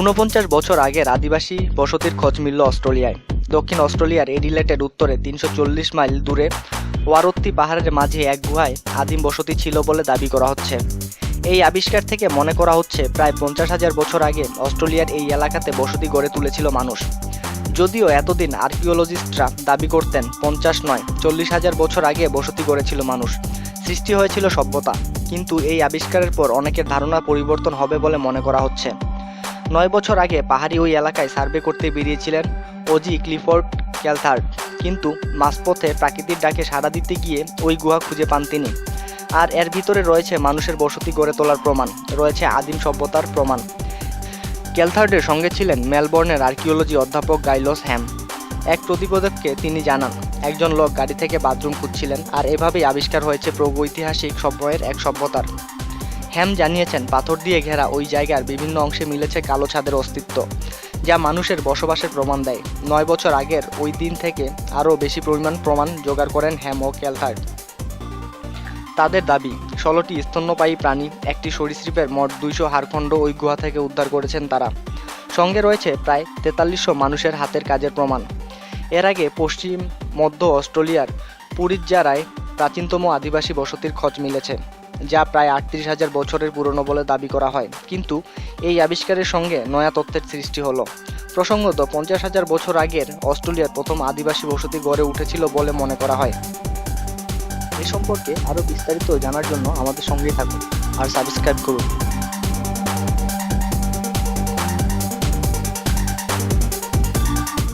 ঊনপঞ্চাশ বছর আগের আদিবাসী বসতির খোঁজ মিলল অস্ট্রেলিয়ায়। দক্ষিণ অস্ট্রেলিয়ার এডিলেটের উত্তরে তিনশো চল্লিশ মাইল দূরে ওয়ারত্তি পাহাড়ের মাঝে এক গুহায় আদিম বসতি ছিল বলে দাবি করা হচ্ছে। এই আবিষ্কার থেকে মনে করা হচ্ছে প্রায় পঞ্চাশ হাজার বছর আগে অস্ট্রেলিয়ার এই এলাকাতে বসতি গড়ে তুলেছিল মানুষ। যদিও এতদিন আর্কিওলজিস্টরা দাবি করতেন পঞ্চাশ নয়, চল্লিশ হাজার বছর আগে বসতি গড়েছিল মানুষ। সৃষ্টি হয়েছিল সভ্যতা। কিন্তু এই আবিষ্কারের পর অনেকের ধারণা পরিবর্তন হবে বলে মনে করা হচ্ছে। নয় বছর আগে পাহাড়ি ওই এলাকায় সার্ভে করতে বেরিয়েছিলেন ওজি ক্লিফোর্ড ক্যালথার্ড কিন্তু মাঝপথে প্রাকৃতিক ডাকে সাড়া দিতে গিয়ে ওই গুহা খুঁজে পান তিনি। আর এর ভিতরে রয়েছে মানুষের বসতি গড়ে তোলার প্রমাণ, রয়েছে আদিম সভ্যতার প্রমাণ। ক্যালথার্ডের সঙ্গে ছিলেন মেলবোর্নের আর্কিওলজি অধ্যাপক গাইলস হ্যাম। এক প্রতিবেদককে তিনি জানান, একজন লোক গাড়ি থেকে বাথরুম খুঁজছিলেন আর এভাবেই আবিষ্কার হয়েছে প্রাগৈতিহাসিক সময়ের এক সভ্যতার। হ্যাম জানিয়েছেন, পাথর দিয়ে ঘেরা ওই জায়গার বিভিন্ন অংশে মিলেছে কালো ছাদের অস্তিত্ব, যা মানুষের বসবাসের প্রমাণ দেয়। নয় বছর আগের ওই দিন থেকে আরও বেশি পরিমাণ প্রমাণ জোগাড় করেন হ্যাম ও ক্যালথার্ড। তাদের দাবি, ষোলোটি স্তন্যপায়ী প্রাণী, একটি সরীসৃপের মোট দুইশো হাড়খণ্ড ওই গুহা থেকে উদ্ধার করেছেন তারা। সঙ্গে রয়েছে প্রায় তেতাল্লিশশো মানুষের হাতের কাজের প্রমাণ। এর আগে পশ্চিম, মধ্য অস্ট্রেলিয়ার পুরিজ্জারায় প্রাচীনতম আদিবাসী বসতির খোঁজ মিলেছে, যা প্রায় আটত্রিশ হাজার বছরের পুরনো বলে দাবি করা হয়। কিন্তু এই আবিষ্কারের সঙ্গে নয়া তথ্যের সৃষ্টি হলো। প্রসঙ্গত, পঞ্চাশ হাজার বছর আগের অস্ট্রেলিয়ার প্রথম আদিবাসী বসতি গড়ে উঠেছিল বলে মনে করা হয়। এ সম্পর্কে আরও বিস্তারিত জানার জন্য আমাদের সঙ্গেই থাকুন আর সাবস্ক্রাইব করুন।